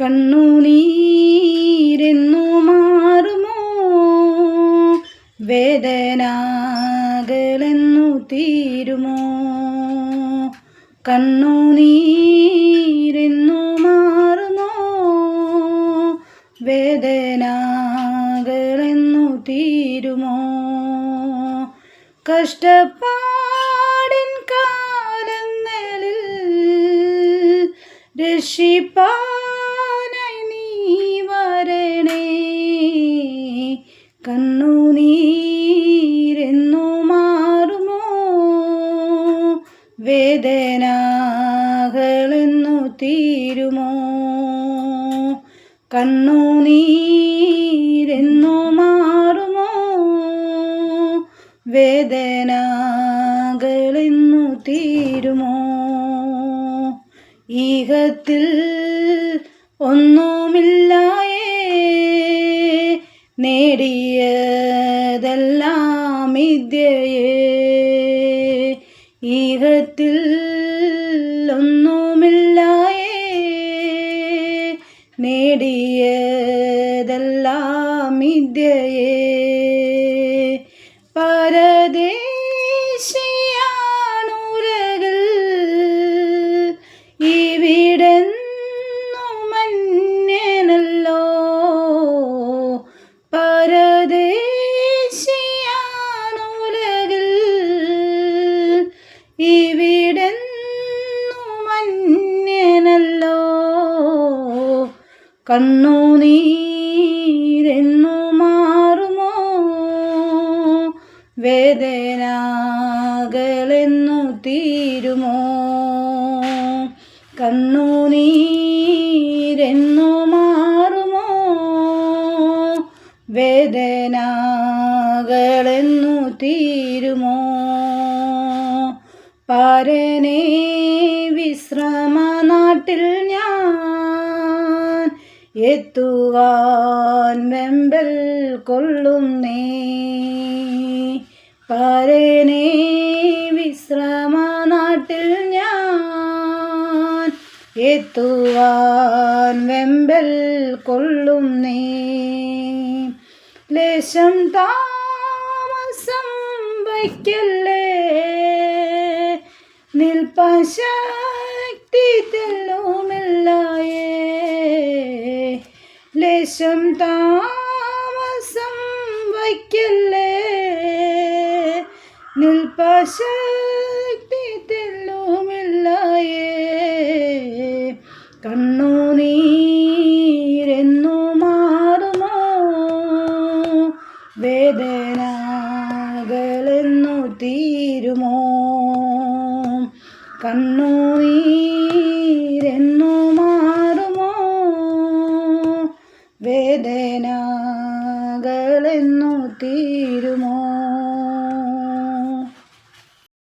കണ്ണുനീരെന്നു മാറുമോ? വേദനകളെന്നു തീരുമോ? കണ്ണുനീരെന്നു മാറുമോ? വേദനകളെന്നു തീരുമോ? കഷ്ടപ്പാടിൻ കാലങ്ങളിൽ രക്ഷിപ്പാനായി നീ കണ്ണുനീരെന്നു മാറുമോ? വേദനകളെന്നു തീരുമോ? കണ്ണുനീരെന്നു മാറുമോ? വേദനകളെന്നു തീരുമോ? ഈഹത്തിൽ ഒന്നുമില്ലായേ നേടിയതെല്ലാം മിഥ്യയേ ഈഹത്തിൽ ഒന്നുമില്ലായേ. നേടിയതെല്ലാം മിഥ്യയേ പരദേശിയാണുരകൾ. ഇവിടെന്നു കണ്ണുനീരെന്നു മാറുമോ? വേദനകളെന്നു തീരുമോ? കണ്ണുനീരെന്നു മാറുമോ? വേദനകളെന്നു തീരുമോ? പാരനെ വിശ്രമനാട്ടിൽ ഞാൻ എത്തുവാൻ വെമ്പൽ പരേനേ വിശ്രമ നാട്ടിൽ ഞാൻ. എത്തുവാൻ വെമ്പൽ നീ. ലേശം താമസം വയ്ക്കല്ലേ. നിൽപ്പാൻ ശക്തി ലേശം താമസം വയ്ക്കല്ലേ? നിൽപ്പാൻ കണ്ണോ തെല്ലുമില്ലായേ കണ്ണുനീരെന്നു മാറുമോ? വേദനകളെന്നു തീരുമോ? കണ്ണുനീരെന്നു മാറുമോ വേദനകളെന്നു തീരുമോ